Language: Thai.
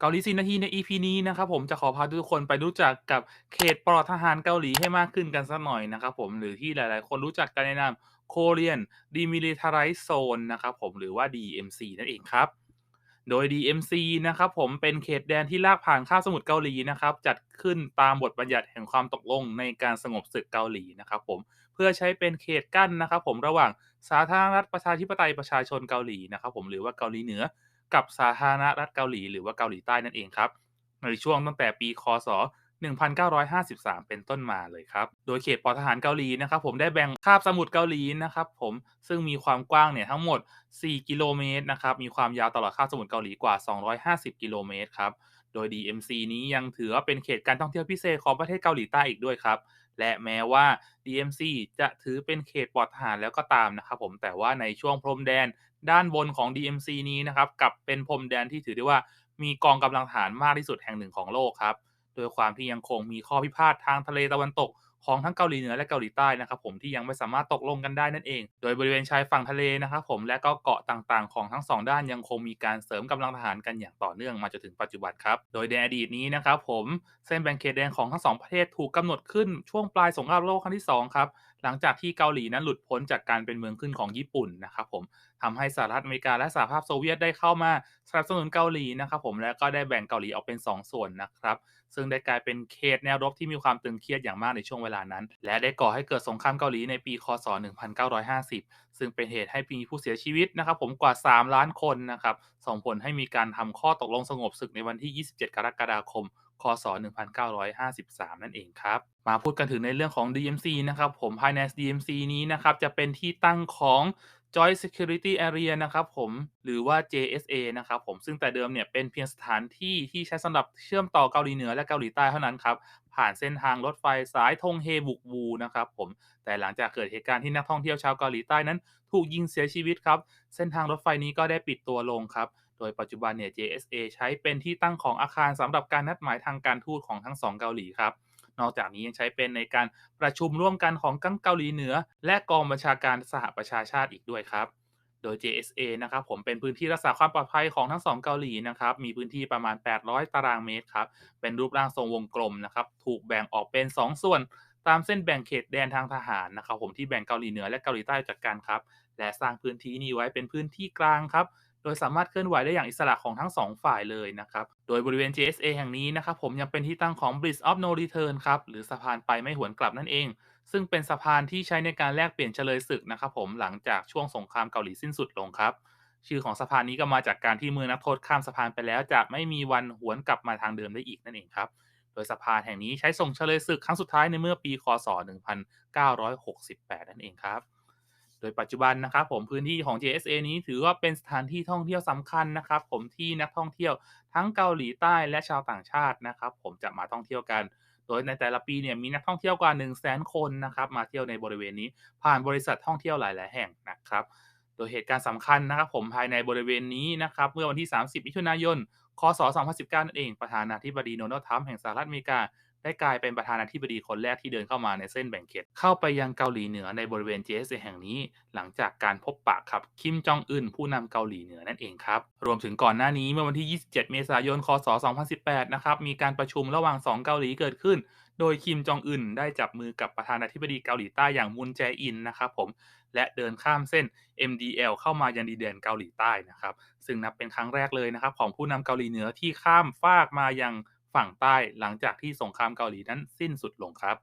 เกาหลี4นาทีใน EP นี้นะครับผมจะขอพาทุกคนไปรู้จักกับเขตปลอดทหารเกาหลีให้มากขึ้นกันสักหน่อยนะครับผมหรือที่หลาย ๆ คนรู้จักกันในนาม Korean Demilitarized Zone นะครับผมหรือว่า DMC นั่นเองครับ โดย DMC นะครับผมเป็นเขตแดนที่ลากผ่านคาบสมุทรเกาหลีนะครับ จัดขึ้นตามบทบัญญัติแห่งความตกลงในการสงบศึกเกาหลีนะครับผมเพื่อใช้เป็นเขตกั้นนะครับ ผมระหว่างสาธารณรัฐประชาธิปไตยประชาชนเกาหลีนะครับ ผมหรือว่าเกาหลีเหนือ กับสาธารณรัฐเกาหลี หรือว่าเกาหลีใต้นั่นเองครับ ในช่วงตั้งแต่ปีคศ. 1953 เป็นต้นมาเลยครับ โดยเขตปอทหารเกาหลีนะครับผมได้แบ่งคาบสมุทรเกาหลีนะครับผมซึ่งมีความกว้างเนี่ยทั้งหมด 4 กิโลเมตรนะครับ มีความยาวตลอดคาบสมุทรเกาหลีกว่า 250 กิโลเมตรครับ โดย DMZ นี้ยังถือว่าเป็นเขตการท่องเที่ยวพิเศษของประเทศเกาหลีใต้อีกด้วยครับ และแม้ว่า DMZ จะถือเป็นเขตปลอดทหารแล้วก็ตามนะครับผมแต่ว่าในช่วงพรมแดนด้านบนของ DMZ นี้นะครับกับเป็นพรมแดนที่ถือได้ว่ามีกองกำลังทหารมากที่สุดแห่งหนึ่งของโลกครับ โดยความที่ยังคงมีข้อพิพาททางทะเลตะวันตกของทั้งเกาหลีเหนือและเกาหลีใต้นะครับผมที่ยังไม่สามารถตกลงกันได้นั่นเอง โดยบริเวณชายฝั่งทะเลนะครับผมและก็เกาะต่างๆ ของทั้งสองด้านยังคงมีการเสริมกำลังทหารกันอย่างต่อเนื่องมาจนถึงปัจจุบันครับ โดยในอดีตนี้นะครับผมเส้นแบ่งเขตแดนของทั้งสองประเทศถูกกำหนดขึ้นช่วงปลายสงครามโลกครั้งที่สองครับหลังจากที่เกาหลีนั้นหลุดพ้นจากการเป็นเมืองขึ้นของญี่ปุ่นนะครับผมทำให้สหรัฐอเมริกาและสหภาพโซเวียตได้เข้ามาสนับสนุนเกาหลีนะครับผมและก็ได้แบ่งเกาหลีออกเป็น 2 ส่วนนะครับซึ่งได้กลายเป็นเขตแนวรบที่มีความตึงเครียดอย่างมากในช่วงเวลานั้น และได้ก่อให้เกิดสงครามเกาหลีในปีคศ 1950 ซึ่งเป็นเหตุให้มีผู้เสียชีวิตนะครับผมกว่า 3 ล้านคนนะครับส่งผลให้มีการทำข้อตกลงสงบศึกในวันที่ 27 กรกฎาคม คศ 1953 นั่นเองครับ มาพูดกันถึงในเรื่องของ DMC นะครับผมภายใน DMC นี้นะครับจะเป็นที่ตั้งของ Joint Security Area นะครับผมหรือว่า JSA นะครับผมซึ่งแต่เดิมเนี่ยเป็นเพียงสถานที่ที่ใช้สำหรับเชื่อมต่อเกาหลีเหนือและเกาหลีใต้เท่านั้นครับ ผ่านเส้นทางรถไฟสายทงเฮบุกวูนะครับผมแต่หลังจากเกิดเหตุการณ์ที่นักท่องเที่ยวชาวเกาหลีใต้นั้น ถูกยิงเสียชีวิตครับ เส้นทางรถไฟนี้ก็ได้ปิดตัวลงครับโดยปัจจุบันเนี่ย JSA ใช้เป็นที่ตั้งของอาคารสำหรับการนัดหมายทางการทูตของทั้งสองเกาหลีครับ นอกจากนี้ยังใช้เป็นในการประชุมร่วมกันของทั้งเกาหลีเหนือ และกองบัญชาการสหประชาชาติอีกด้วยครับ โดย JSA นะครับผมเป็นพื้นที่รักษาความปลอดภัยของทั้งสองเกาหลีนะครับ มีพื้นที่ประมาณ 800 ตารางเมตรครับ เป็นรูปร่างทรงวงกลมนะครับ ถูกแบ่งออกเป็น 2 ส่วนตามเส้นแบ่งเขตแดนทางทหารนะครับ ผมที่แบ่งเกาหลีเหนือและเกาหลีใต้จากกันครับ และสร้างพื้นที่นี้ไว้เป็นพื้นที่กลางครับ ดยสามารถเคลื่อนไหวได้อย่างอิสระของทั้ง 2 ฝ่ายเลยนะครับ โดยบริเวณ JSA แห่งนี้นะครับผมยังเป็นที่ตั้งของ Bridge of No Return ครับ หรือสะพานไปไม่หวนกลับนั่นเอง ซึ่งเป็นสะพานที่ใช้ในการแลกเปลี่ยนเฉลยศึกนะครับผมหลังจากช่วงสงครามเกาหลีสิ้นสุดลงครับ ชื่อของสะพานนี้ก็มาจากการที่เมื่อนักโทษข้ามสะพานไปแล้วจะไม่มีวันหวนกลับมาทางเดิมได้อีกนั่นเองครับโดยสะพานแห่งนี้ใช้ส่งเฉลยศึกครั้งสุดท้ายในเมื่อปี คศ 1968 นั่นเองครับ ดยปัจจุบันนะครับผมพื้นที่ของ JSA นี้ถือว่าเป็นสถานที่ท่องเที่ยวสำคัญนะครับ ผมที่นักท่องเที่ยวทั้งเกาหลีใต้และชาวต่างชาตินะครับ ผมจะมาท่องเที่ยวกัน โดยในแต่ละปีเนี่ยมีนักท่องเที่ยวกว่า 1 0 0 0 0แสนคนนะครับมาเที่ยวในบริเวณนี้ ผ่านบริษัทท่องเที่ยวหลาย ๆ แห่งนะครับ โดยเหตุการณ์สำคัญนะครับ ผมภายในบริเวณนี้นะครับเมื่อวันที่ 30มิถุนายนคศ 2019 นั่นเอง ประธานาธิบดีโดนัลด์ทรัมป์แห่งสหรัฐอเมริกา ได้กลายเป็นประธานาธิบดีคนแรกที่เดินเข้ามาในเส้นแบ่งเขตเข้าไปยังเกาหลีเหนือในบริเวณ JSA แห่งนี้ หลังจากการพบปะครับคิมจองอึนผู้นำเกาหลีเหนือนั่นเองครับ รวมถึงก่อนหน้านี้เมื่อวันที่ 27 เมษายน คศ 2018 นะครับมีการประชุมระหว่าง 2 เกาหลีเกิดขึ้น โดยคิมจองอึนได้จับมือกับประธานาธิบดีเกาหลีใต้อย่างมุนแจอินนะครับผมและเดินข้ามเส้น MDL เข้ามายังดินแดนเกาหลีใต้นะครับซึ่งนับเป็นครั้งแรกเลยนะครับของผู้นำเกาหลีเหนือที่ข้ามฟากมายัง ฝั่งใต้หลังจากที่สงครามเกาหลีนั้นสิ้นสุดลงครับ